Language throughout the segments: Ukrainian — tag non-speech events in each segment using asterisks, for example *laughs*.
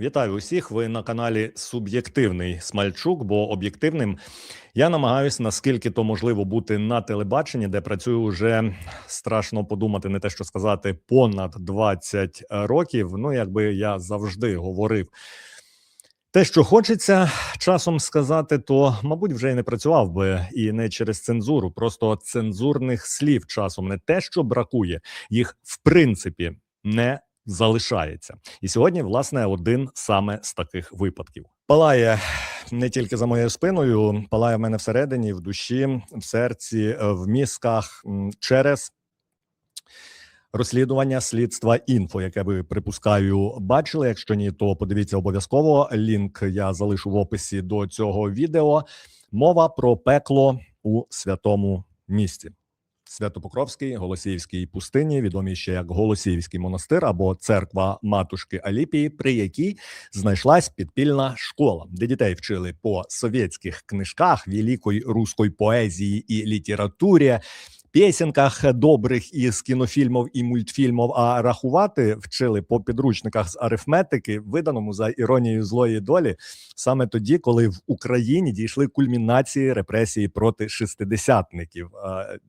Вітаю усіх. Ви на каналі Суб'єктивний Смальчук, бо об'єктивним я намагаюся, наскільки то можливо бути на телебаченні, де працюю вже страшно подумати, не те, що сказати, понад 20 років. Ну, якби я завжди говорив. Те, що хочеться часом сказати, то мабуть вже й не працював би і не через цензуру. Просто цензурних слів часом не те, що бракує, їх в принципі не залишається. І сьогодні, власне, один саме з таких випадків. Палає не тільки за моєю спиною, палає в мене всередині, в душі, в серці, в мізках через розслідування слідства інфо, яке ви припускаю бачили. Якщо ні, то подивіться обов'язково. Лінк я залишу в описі до цього відео. Мова про пекло у святому місті. Святопокровській Голосіївській пустині, відомі ще як Голосіївський монастир або церква матушки Аліпії, при якій знайшлась підпільна школа, де дітей вчили по совєтських книжках великої руської поезії і літературі, пісенках добрих із кінофільмів і мультфільмів. А рахувати вчили по підручниках з арифметики, виданому за іронією злої долі, саме тоді, коли в Україні дійшли кульмінації репресії проти шестидесятників.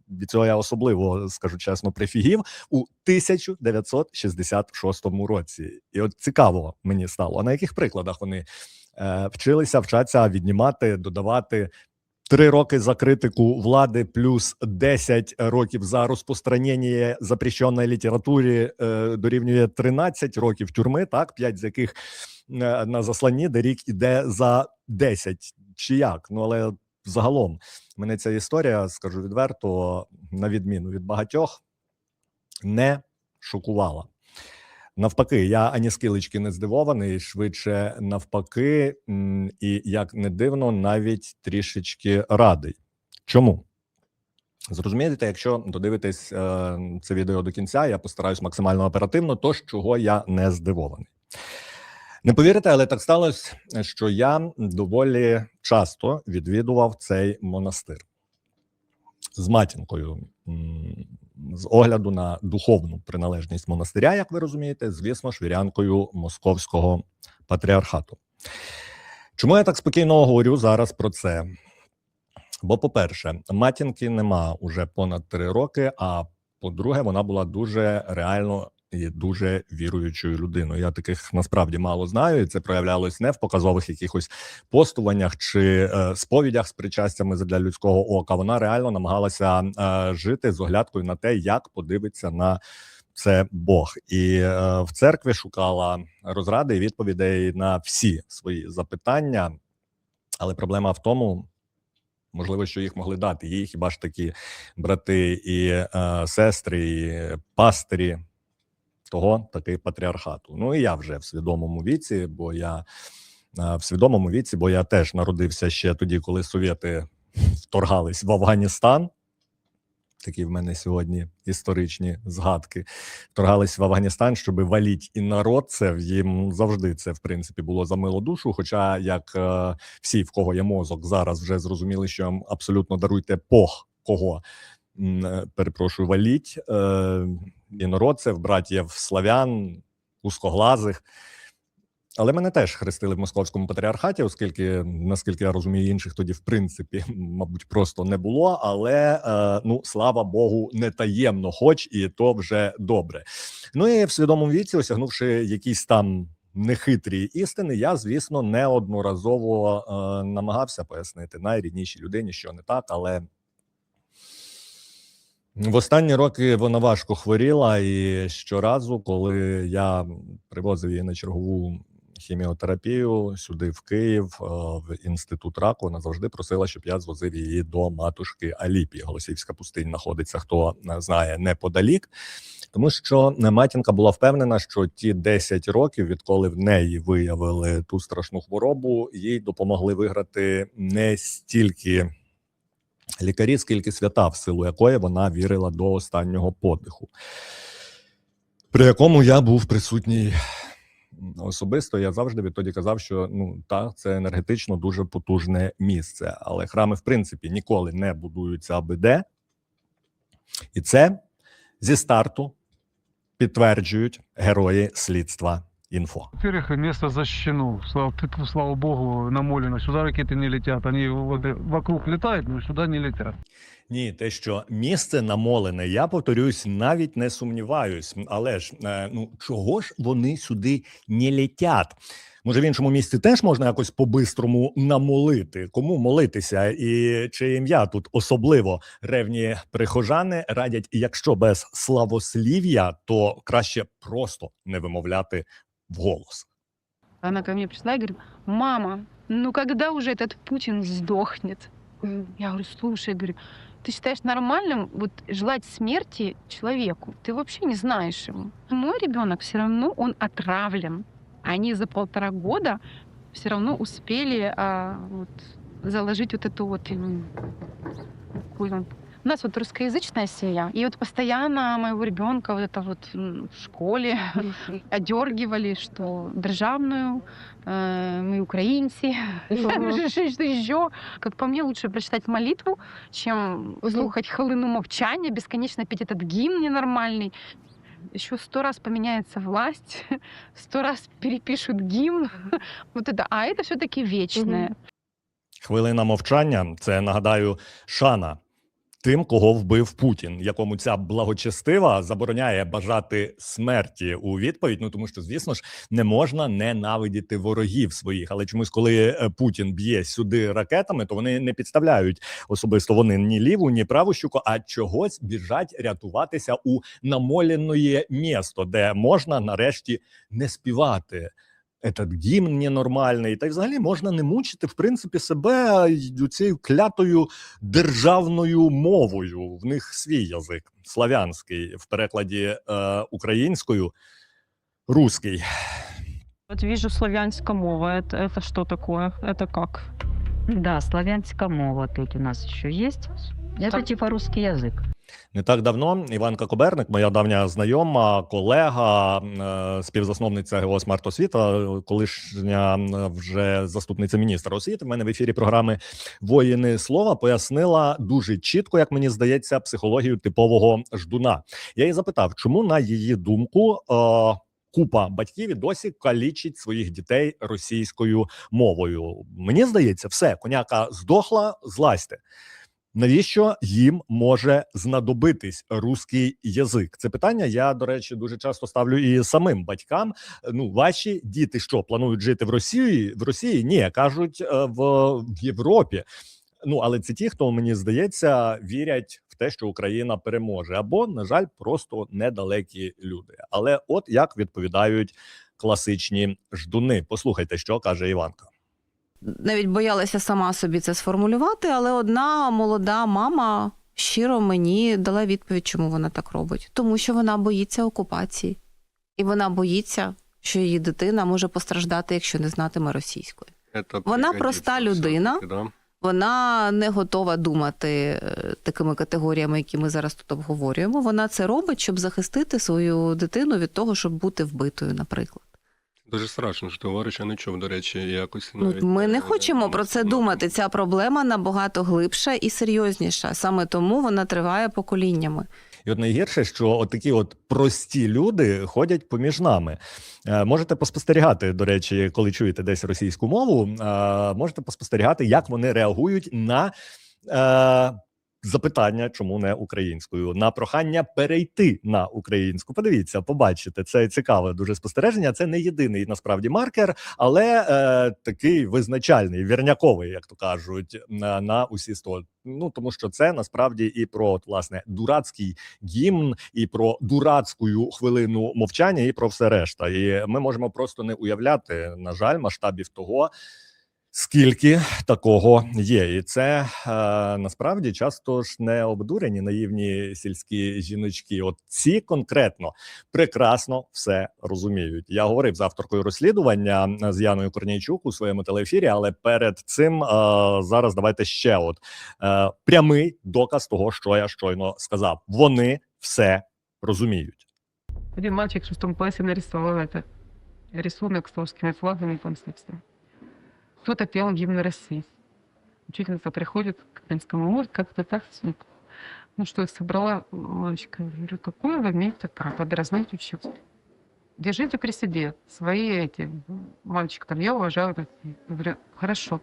Від цього я особливо скажу чесно, прифігів у 1966 році. І от цікаво мені стало, а на яких прикладах вони е, вчилися, вчаться віднімати, додавати. Три роки за критику влади, плюс 10 років за розпространення запрещеної літератури е, дорівнює 13 років тюрми, так, 5 з яких е, на засланні, де рік іде за 10. Чи як? Ну але загалом мене ця історія, скажу відверто, на відміну від багатьох, не шокувала. Навпаки, я ані скилечки не здивований, швидше навпаки, і як не дивно, навіть трішечки радий. Чому? Зрозумієте, якщо додивитесь е, це відео до кінця, я постараюсь максимально оперативно, тож чого я не здивований. Не повірите, але так сталося, що я доволі часто відвідував цей монастир з матінкою. З огляду на духовну приналежність монастиря, як ви розумієте, звісно швірянкою московського патріархату. Чому я так спокійно говорю зараз про це? Бо, по-перше, матінки нема уже понад три роки. А по-друге, вона була дуже реально і дуже віруючою людиною. Я таких насправді мало знаю, і це проявлялось не в показових якихось постуваннях чи е, сповідях з причастями для людського ока. Вона реально намагалася е, жити з оглядкою на те, як подивиться на це Бог, і е, в церкві шукала розради і відповідей на всі свої запитання. Але проблема в тому, можливо, що їх могли дати їй, хіба ж такі брати і е, сестри, і пастирі того таки патріархату. Ну і я вже в свідомому віці, бо я в свідомому віці, бо я теж народився ще тоді, коли совєти вторгались в Афганістан. Такі в мене сьогодні історичні згадки. Вторгались в Афганістан, щоб валіть і народ. Це їм завжди це в принципі було за милу душу. Хоча, як е, всі, в кого є мозок, зараз вже зрозуміли, що абсолютно даруйте пох кого е, перепрошую, валіть е, інородців, братів славян, узкоглазих. Але мене теж хрестили в московському патріархаті, оскільки, наскільки я розумію, інших тоді, в принципі, *laughs* мабуть, просто не було. Але е, ну слава Богу, не таємно, хоч і то вже добре. Ну і в свідомому віці, осягнувши якісь там нехитрі істини, я, звісно, неодноразово е, намагався пояснити найріднішій людині, що не так, але. В останні роки вона важко хворіла, і щоразу, коли я привозив її на чергову хіміотерапію сюди, в Київ, е, в інститут раку, вона завжди просила, щоб я звозив її до матушки Аліпі. Голосівська пустинь знаходиться, хто е, знає неподалік. Тому що матінка була впевнена, що ті 10 років, відколи в неї виявили ту страшну хворобу, їй допомогли виграти не стільки лікарі, скільки свята, в силу якої вона вірила до останнього подиху, при якому я був присутній особисто. Я завжди відтоді казав, що ну так, це енергетично дуже потужне місце. Але храми, в принципі, ніколи не будуються аби де. І це зі старту підтверджують герої слідства Інфо. Во-первых, место защищено. Слава, слава богу, намолено. Сюда ракеты не летят. Они вокруг летают, но сюда не летят. Ні, те, що місце намолене, я повторюсь, навіть не сумніваюсь. Але ж е, ну чого ж вони сюди не летять? Може, в іншому місці теж можна якось по-бистрому намолити. Кому молитися? І чи ім'я тут особливо ревні прихожани радять, якщо без славослів'я, то краще просто не вимовляти вголос. Она ко мне пришла и говорит, мама, ну когда уже этот Путин сдохнет? Я говорю, слушай, говорю, ты считаешь нормальным вот желать смерти человеку? Ты вообще не знаешь его. Мой ребенок все равно он отравлен. Они за полтора года все равно успели а, вот, заложить вот эту вот м, какую он- у нас вот русскоязычная семья, и вот постоянно моего ребенка вот это вот м, в школе *laughs* одергивали, что державную, э, мы украинцы, что *laughs* еще. Как по мне, лучше прочитать молитву, чем слухать хвилину мовчания, бесконечно петь этот гимн ненормальный. Еще сто раз поменяется власть, *laughs* сто раз перепишут гимн. Вот это. А это все-таки вечное. Хвилина мовчання це нагадаю шана тим, кого вбив Путін, якому ця благочестива забороняє бажати смерті у відповідь. Ну тому що, звісно ж, не можна ненавидіти ворогів своїх. Але чомусь, коли е, Путін б'є сюди ракетами, то вони не підставляють особисто вони ні ліву, ні праву щуку, а чогось біжать рятуватися у намоленої місто, де можна нарешті не співати этот гімн ненормальний, та й взагалі можна не мучити в принципі себе й цією клятою державною мовою. В них свій язик славянський в перекладі е, українською руський. Вот вижу славянская мова. Это, это что такое? Это как? Да, славянская мова тут у нас еще есть. Это Так. типа русский язык. Не так давно Іванка Коберник, моя давня знайома, колега, е, співзасновниця ГО «Смарт Освіта, колишня вже заступниця міністра освіти. В мене в ефірі програми Воїни слова пояснила дуже чітко, як мені здається, психологію типового ждуна. Я її запитав, чому на її думку. Е, Купа батьків і досі калічить своїх дітей російською мовою. Мені здається, все коняка здохла, злазьте. Навіщо їм може знадобитись руський язик? Це питання я, до речі, дуже часто ставлю і самим батькам. Ну, ваші діти що планують жити в Росії? В Росії ні, кажуть е, в, в Європі. Ну, але це ті, хто мені здається, вірять в те, що Україна переможе, або, на жаль, просто недалекі люди. Але от як відповідають класичні ждуни. Послухайте, що каже Іванка. Навіть боялася сама собі це сформулювати, але одна молода мама щиро мені дала відповідь, чому вона так робить. Тому що вона боїться окупації, і вона боїться, що її дитина може постраждати, якщо не знатиме російської. Это Вона проста людина. Да? Вона не готова думати е, такими категоріями, які ми зараз тут обговорюємо. Вона це робить, щоб захистити свою дитину від того, щоб бути вбитою, наприклад. Дуже страшно, що товариш, я не чув, до речі, якось Ну, навіть, ми не е, хочемо про це ну, думати. Ця проблема набагато глибша і серйозніша. Саме тому вона триває поколіннями. І от найгірше, що от такі от прості люди ходять поміж нами. Е, можете поспостерігати, до речі, коли чуєте десь російську мову, е, можете поспостерігати, як вони реагують на. Е, Запитання, чому не українською, на прохання перейти на українську. Подивіться, побачите, це цікаве дуже спостереження. Це не єдиний насправді маркер, але е, такий визначальний, вірняковий, як то кажуть, на, на усі сто. Ну тому що це насправді і про от, власне дурацький гімн, і про дурацьку хвилину мовчання, і про все решта. І ми можемо просто не уявляти, на жаль, масштабів того. Скільки такого є, і це е, насправді часто ж не обдурені наївні сільські жіночки. От ці конкретно прекрасно все розуміють. Я говорив з авторкою розслідування е, з Яною Корнійчук у своєму телеефірі, але перед цим е, зараз давайте ще от е, прямий доказ того, що я щойно сказав. Вони все розуміють. Один мальчик в шестом классе нарисовал это рисунок русскими флагами и концепцией. Кто-то пел гимн России. Учительница приходит к Крымскому морю, как-то так. Ну что, я собрала мальчика, говорю, какое вы имеете право дразнить учителя? держите при себе свои эти, мальчик там, я уважаю, такие». Я говорю, хорошо,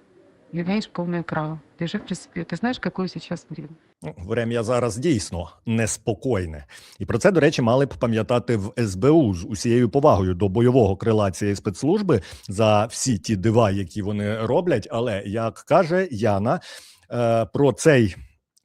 имеешь полное право, держи при себе. Ты знаешь, какое сейчас время? Ну, Врем'я зараз дійсно неспокійне. І про це, до речі, мали б пам'ятати в СБУ з усією повагою до бойового крила цієї спецслужби за всі ті дива, які вони роблять. Але як каже Яна, е, про цей.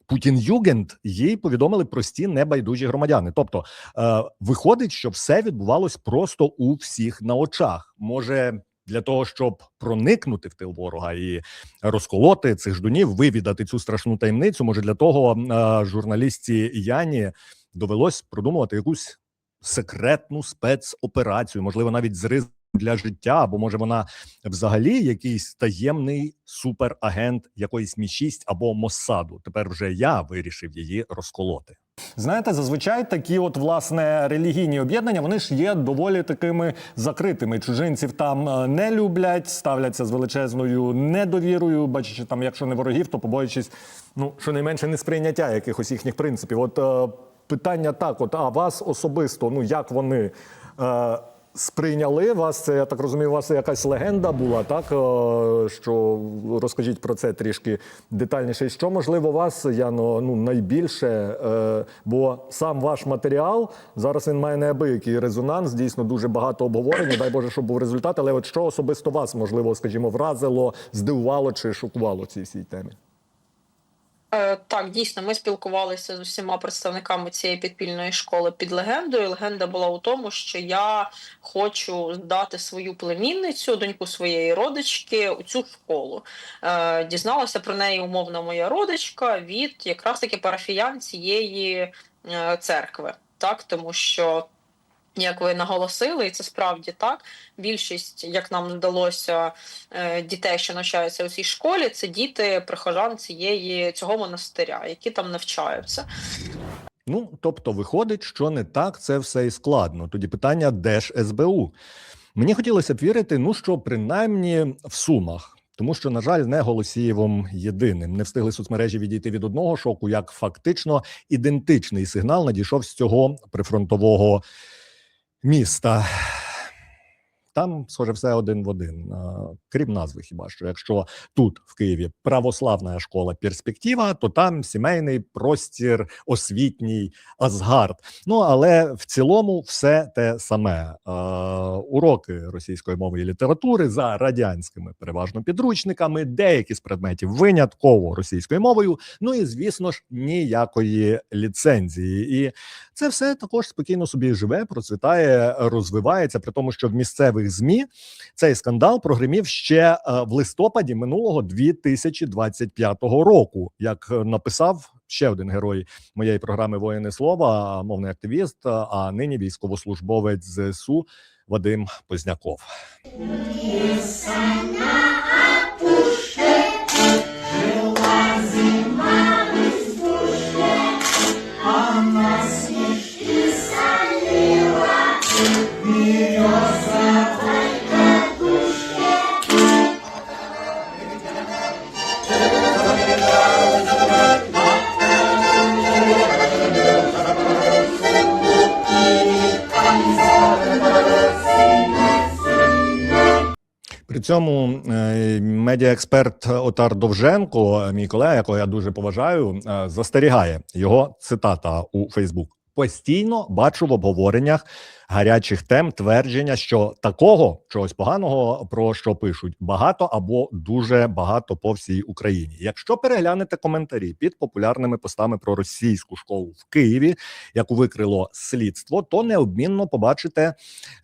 Путін Югенд їй повідомили прості небайдужі громадяни. Тобто е, виходить, що все відбувалось просто у всіх на очах. Може, для того, щоб проникнути в тил ворога і розколоти цих ждунів, вивідати цю страшну таємницю. Може, для того е, журналістці Яні довелось продумувати якусь секретну спецоперацію, можливо, навіть з ризиком для життя, або може вона взагалі якийсь таємний суперагент якоїсь мі 6 або Моссаду. Тепер вже я вирішив її розколоти. Знаєте, зазвичай такі, от власне релігійні об'єднання, вони ж є доволі такими закритими. Чужинців там е, не люблять, ставляться з величезною недовірою, бачачи там, якщо не ворогів, то побоюючись, ну щонайменше несприйняття якихось їхніх принципів. От е, питання так: от а вас особисто, ну як вони. Е, Сприйняли вас, це я так розумію, у вас якась легенда була, так е, що розкажіть про це трішки детальніше. І Що можливо вас, Яно, ну найбільше, е, бо сам ваш матеріал зараз він має неабиякий резонанс, дійсно дуже багато обговорення. Дай Боже, щоб був результат. Але от що особисто вас можливо, скажімо, вразило, здивувало чи шокувало в цій всій темі? Е, Так, дійсно, ми спілкувалися з усіма представниками цієї підпільної школи під легендою. Легенда була у тому, що я хочу здати свою племінницю, доньку своєї родички, у цю школу. Е, Дізналася про неї умовна моя родичка від якраз таки парафіян цієї е, церкви. Так, тому що. Як ви наголосили, і це справді так. Більшість, як нам вдалося, е, дітей, що навчаються у цій школі, це діти прихожан цієї цього монастиря, які там навчаються. Ну, тобто, виходить, що не так це все і складно. Тоді питання, де ж СБУ? Мені хотілося б вірити, ну що принаймні в сумах. Тому що, на жаль, не Голосієвом єдиним не встигли соцмережі відійти від одного шоку, як фактично ідентичний сигнал надійшов з цього прифронтового міста. Там, схоже, все один в один, крім назви, хіба що. Якщо тут, в Києві, православна школа перспектива, то там сімейний простір, освітній Асгард. Ну але в цілому все те саме. Е, уроки російської мови і літератури за радянськими переважно підручниками, деякі з предметів винятково російською мовою. Ну і звісно ж, ніякої ліцензії. І це все також спокійно собі живе, процвітає, розвивається, при тому, що в місцевих змі цей скандал прогримів ще е, в листопаді минулого 2025 року, як е, написав ще один герой моєї програми Воїни слова, мовний активіст, е, а нині військовослужбовець ЗСУ Вадим Позняков. При цьому е, медіаексперт Отар Довженко, мій колега, якого я дуже поважаю, е, застерігає його цитата у Фейсбук. Постійно бачу в обговореннях гарячих тем твердження, що такого чогось поганого про що пишуть багато або дуже багато по всій Україні. Якщо переглянете коментарі під популярними постами про російську школу в Києві, яку викрило слідство, то неодмінно побачите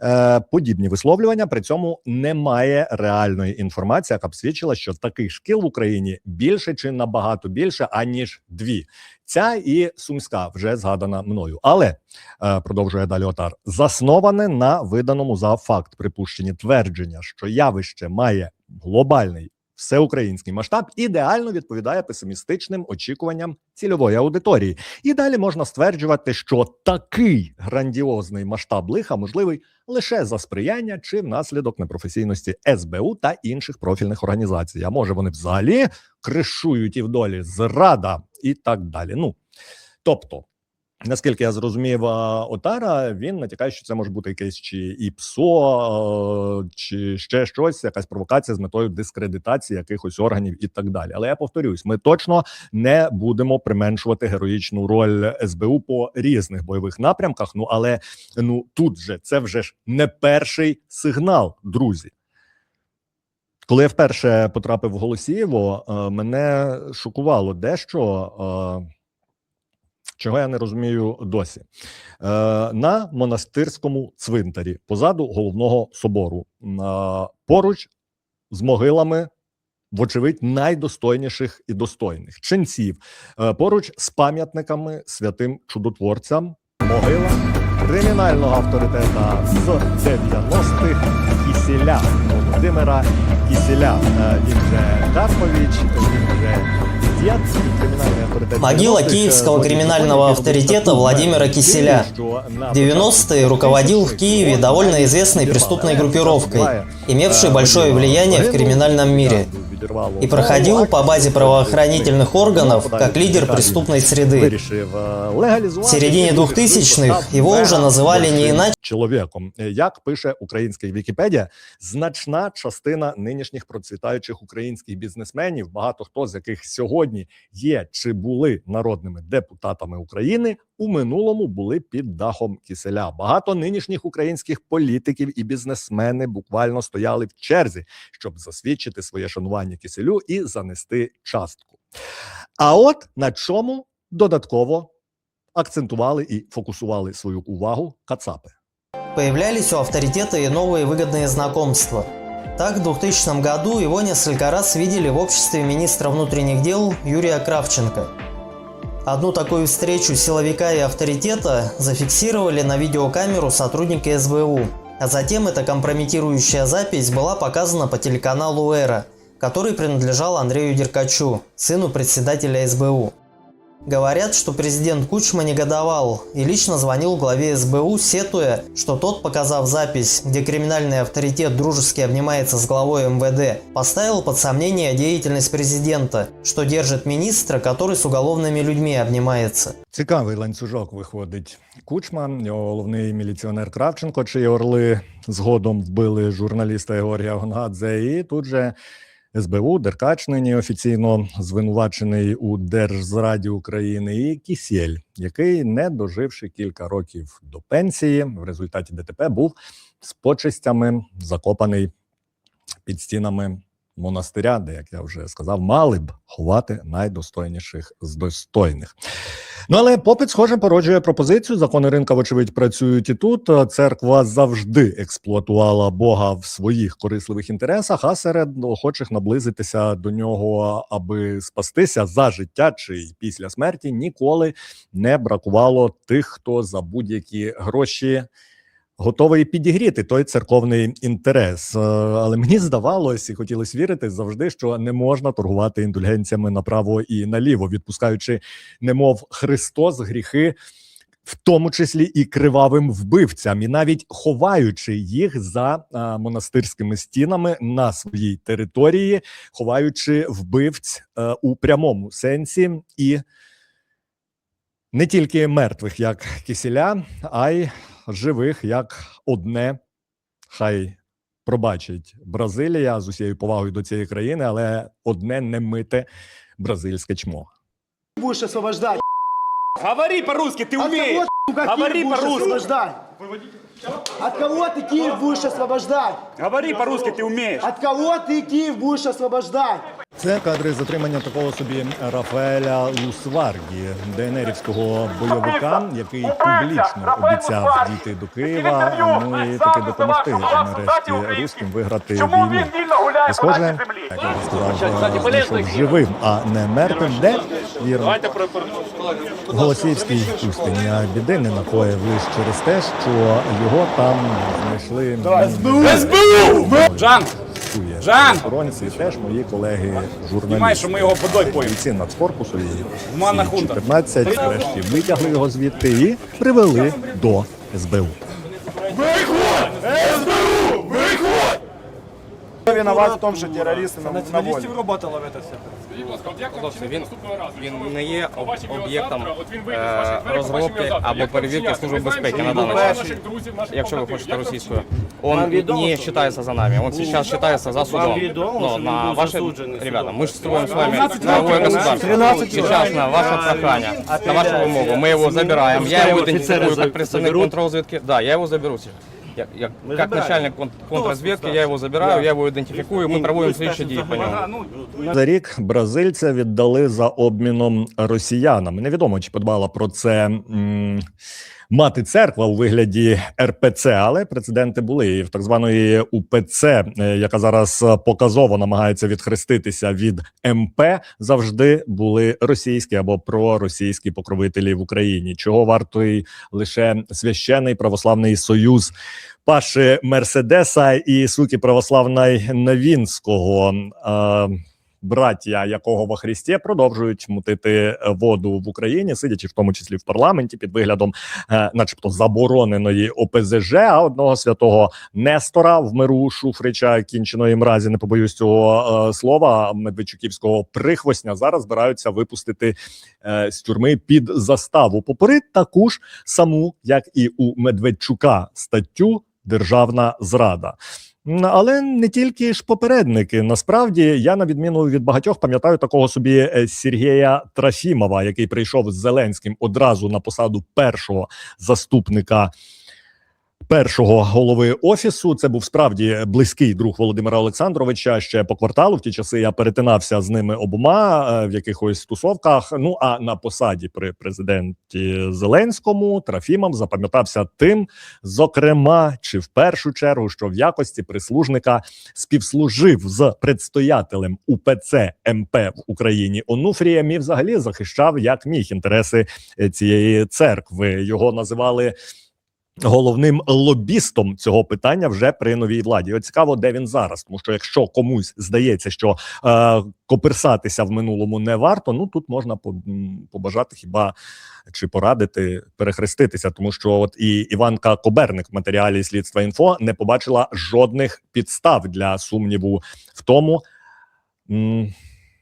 е, подібні висловлювання. При цьому немає реальної інформації, яка б свідчила, що таких шкіл в Україні більше чи набагато більше аніж дві. Ця і сумська вже згадана мною, але е, продовжує далі Отар, засноване на виданому за факт припущенні твердження, що явище має глобальний всеукраїнський масштаб, ідеально відповідає песимістичним очікуванням цільової аудиторії. І далі можна стверджувати, що такий грандіозний масштаб лиха можливий лише за сприяння чи внаслідок непрофесійності СБУ та інших профільних організацій. А може вони взагалі кришують і вдолі зрада і так далі. Ну тобто. Наскільки я зрозумів, Отара він натякає, що це може бути якесь чи і ПСО, е, чи ще щось, якась провокація з метою дискредитації якихось органів і так далі. Але я повторюсь, ми точно не будемо применшувати героїчну роль СБУ по різних бойових напрямках. Ну але ну тут же це вже ж не перший сигнал, друзі. Коли я вперше потрапив в Голосіїво, е, мене шокувало дещо. Чого я не розумію досі е, на монастирському цвинтарі позаду головного собору, е, поруч з могилами, вочевидь, найдостойніших і достойних ченців, е, поруч з пам'ятниками святим чудотворцям, могила кримінального авторитета з 90-х Кісіля Володимира Кісіля. Е, він же Карпович, він же. Могила 90-х, киевского криминального авторитета. Владимира Киселя. В 90-е руководил в Киеве довольно известной преступной группировкой, имевшей большое влияние в криминальном мире, и проходил по базе правоохранительных органов как лидер преступной среды. Вирішив е, легалізувати В середине 2000-х его уже называли не иначе, чоловіком. Е, Як пише українська Вікіпедія, значна частина нинішніх процвітаючих українських бізнесменів, багато хто з яких сьогодні є чи були народними депутатами України, у минулому були під дахом киселя. Багато нинішніх українських політиків і бізнесмени буквально стояли в черзі, щоб засвідчити своє шанування киселю і занести частку. А от на чому додатково акцентували і фокусували свою увагу кацапи. появлялись у авторитета и новые выгодные знакомства. Так, в 2000 году его несколько раз видели в обществе министра внутренних дел Юрия Кравченко. Одну такую встречу силовика и авторитета зафиксировали на видеокамеру сотрудники СБУ, а затем эта компрометирующая запись была показана по телеканалу «Эра», который принадлежал Андрею Деркачу, сыну председателя СБУ. Говорят, что президент Кучма негодовал и лично звонил главе СБУ, сетуя, что тот, показав запись, где криминальный авторитет дружески обнимается с главой МВД, поставил под сомнение деятельность президента, что держит министра, который с уголовными людьми обнимается. Цікавий ланцюжок виходить. Кучма, його головний міліціонер Кравченко, чиї орли згодом вбили журналіста Георгія Гонгадзе, і тут же СБУ, Деркач нині офіційно звинувачений у Держзраді України, і Кісєль, який, не доживши кілька років до пенсії, в результаті ДТП був з почестями закопаний під стінами монастиря, де, як я вже сказав, мали б ховати найдостойніших з достойних. Ну але попит, схоже, породжує пропозицію. Закони ринка, вочевидь, працюють і тут. Церква завжди експлуатувала Бога в своїх корисливих інтересах, а серед охочих наблизитися до нього, аби спастися за життя чи після смерті, ніколи не бракувало тих, хто за будь-які гроші готовий підігріти той церковний інтерес. Е, Але мені здавалось і хотілося вірити завжди, що не можна торгувати індульгенціями направо і наліво, відпускаючи, немов Христос, гріхи. В тому числі і кривавим вбивцям, і навіть ховаючи їх за а, монастирськими стінами на своїй території, ховаючи вбивць е, у прямому сенсі і не тільки мертвих, як кисіля, а й живих як одне. Хай пробачить Бразилія з усією повагою до цієї країни, але одне немите бразильське чмо. будешь освобождать? Говори по-русски, ты От умеешь! кого, сука, Говори Киев будешь по-русски. освобождать? От кого ты Киев будешь освобождать? Говори по-русски, ты умеешь! От кого ты Киев будешь освобождать? Це кадри затримання такого собі Рафаеля Лусваргі, ДНРівського бойовика, який публічно обіцяв дійти до Києва. Ну і таки допомогти нарешті руським виграти війну. І схоже, як я сказав, знайшов живим, а не мертвим. Де вірно Голосіївський пустині, а біди не накоїв лише через те, що його там знайшли СБУ! Жан! Жан! Охоронці, теж мої колеги журналісти. Знімай, що ми його подойпуємо. Бійці нацкорпусу і Манна хунта. 14 врешті витягли його звідти і привели до СБУ. Кто виноват в том, что террористы на, на воле? Націоналістів робота ловити все. Хлопці, він, він не є об- об'єктом е, розробки або перевірки Служби безпеки на даний час. Якщо ви хочете російською. Он не вважається за нами, он сейчас считается за судом. Но на ваши, ребята, мы же строим с вами правовое государство. Сейчас на ваше прохание, на вашу вымогу, мы его забираем. Я его идентификую как представник контрразведки. Да, я его заберу сейчас. Я, я, как начальник кон- контрразведки, я его забираю, я его идентификую, мы проводим слідчі дії по ньому. За рік бразильця віддали за обміном росіянам. Невідомо, чи подбала про це м, мати церква у вигляді РПЦ, але прецеденти були і в так званої УПЦ, е, яка зараз показово намагається відхреститися від МП, завжди були російські або проросійські покровителі в Україні. Чого вартий лише священний православний союз. Паши Мерседеса і суки православної Новінського, е, браття якого во Христі продовжують мутити воду в Україні, сидячи в тому числі в парламенті під виглядом, е, начебто, забороненої ОПЗЖ, а одного святого Нестора в миру Шуфрича, кінченої мразі, не побоюсь цього е, слова, медведчуківського прихвостня, зараз збираються випустити е, з тюрми під заставу. Попри таку ж саму, як і у Медведчука, статтю Державна зрада. Але не тільки ж попередники. Насправді я, на відміну від багатьох, пам'ятаю такого собі е, Сергія Трофімова, який прийшов з Зеленським одразу на посаду першого заступника. Першого голови офісу це був справді близький друг Володимира Олександровича. Ще по кварталу. В ті часи я перетинався з ними обома е, в якихось тусовках. Ну а на посаді при президенті Зеленському Трофімов запам'ятався тим, зокрема, чи в першу чергу, що в якості прислужника співслужив з предстоятелем УПЦ МП в Україні Онуфрієм і взагалі захищав як міг інтереси е, цієї церкви. Його називали. Головним лобістом цього питання вже при новій владі. От цікаво, де він зараз. Тому що якщо комусь здається, що е, коперсатися в минулому не варто, ну тут можна побажати хіба чи порадити перехреститися, тому що от і Іванка Коберник в матеріалі слідства інфо не побачила жодних підстав для сумніву в тому,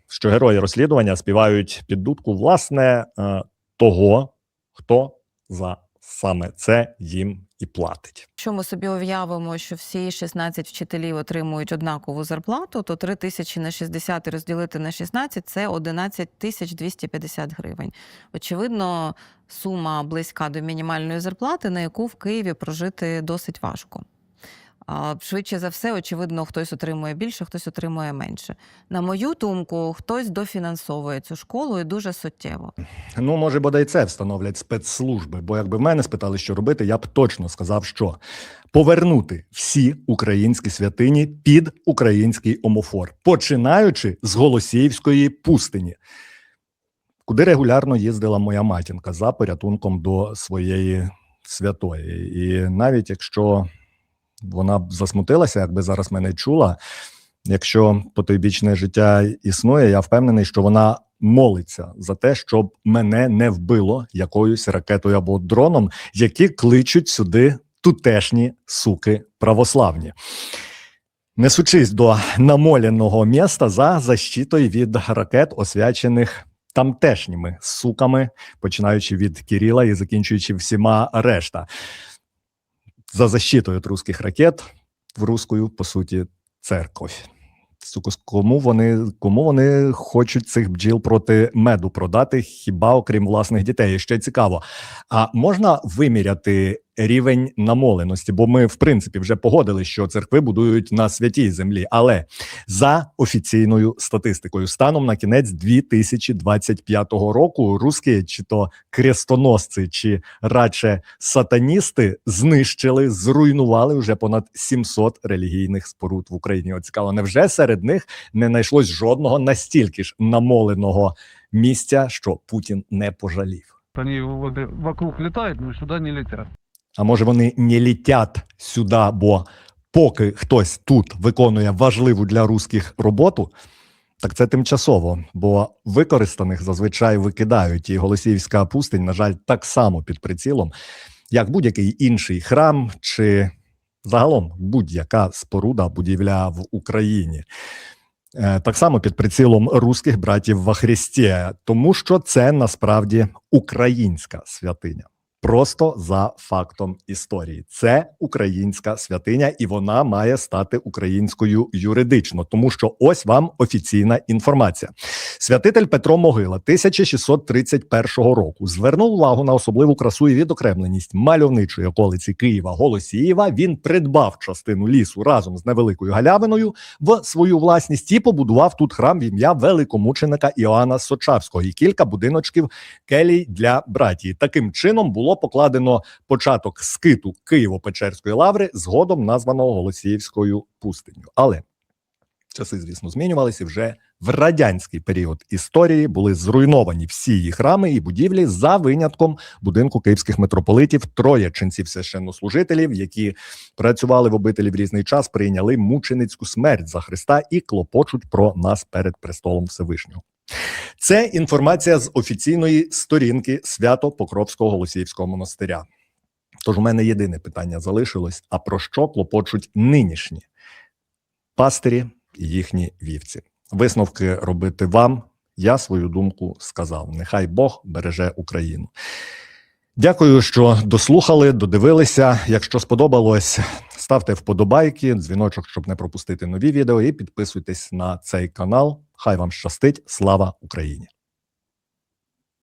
що герої розслідування співають під дудку власне е, того, хто за саме це їм і платить. Якщо ми собі уявимо, що всі 16 вчителів отримують однакову зарплату, то 3 тисячі на 60 розділити на 16 – це 11 тисяч 250 гривень. Очевидно, сума близька до мінімальної зарплати, на яку в Києві прожити досить важко. Швидше за все, очевидно, хтось отримує більше, хтось отримує менше. На мою думку, хтось дофінансовує цю школу і дуже суттєво. Ну, може, бодай це встановлять спецслужби. Бо якби мене спитали, що робити, я б точно сказав, що повернути всі українські святині під український омофор, починаючи з Голосіївської пустині, куди регулярно їздила моя матінка за порятунком до своєї святої. І навіть якщо вона б засмутилася, якби зараз мене чула. Якщо потойбічне життя існує, я впевнений, що вона молиться за те, щоб мене не вбило якоюсь ракетою або дроном, які кличуть сюди тутешні суки православні. Несучись до намоленого міста за защитою від ракет, освячених тамтешніми суками, починаючи від Кіріла і закінчуючи всіма решта. За защитою від русських ракет в русскую, по суті, церковь. Кому вони, кому вони хочуть цих бджіл проти меду продати, хіба окрім власних дітей? Ще цікаво. А можна виміряти рівень намоленості? Бо ми, в принципі, вже погодили, що церкви будують на святій землі. Але за офіційною статистикою, станом на кінець 2025 року, русські чи то крестоносці, чи радше сатаністи знищили, зруйнували вже понад 700 релігійних споруд в Україні. От невже серед них не знайшлось жодного настільки ж намоленого місця, що Путін не пожалів? Они вокруг летают, но сюда не летят. А може вони не літять сюди, бо поки хтось тут виконує важливу для русських роботу, так це тимчасово, бо використаних зазвичай викидають. І Голосіївська пустинь, на жаль, так само під прицілом, як будь-який інший храм чи загалом будь-яка споруда, будівля в Україні. Е, Так само під прицілом руських братів во Христі, тому що це насправді українська святиня. Просто за фактом історії. Це українська святиня, і вона має стати українською юридично, тому що ось вам офіційна інформація. Святитель Петро Могила 1631 року звернув увагу на особливу красу і відокремленість мальовничої околиці Києва Голосіїва. Він придбав частину лісу разом з невеликою галявиною в свою власність і побудував тут храм в ім'я великомученика Іоанна Сочавського і кілька будиночків келій для братії. Таким чином було покладено початок скиту Києво-Печерської лаври, згодом названого Голосіївською пустиню. Але часи, звісно, змінювалися вже в радянський період історії були зруйновані всі її храми і будівлі за винятком будинку київських митрополитів, троєчинців священнослужителів, які працювали в обителі в різний час, прийняли мученицьку смерть за Христа і клопочуть про нас перед престолом Всевишнього. Це інформація з офіційної сторінки свято Покровського Голосіївського монастиря. Тож у мене єдине питання залишилось: а про що клопочуть нинішні пастирі і їхні вівці? Висновки робити вам. Я свою думку сказав. Нехай Бог береже Україну. Дякую, що дослухали, додивилися. Якщо сподобалось, ставте вподобайки, дзвіночок, щоб не пропустити нові відео, і підписуйтесь на цей канал. Хай вам щастить! Слава Україні!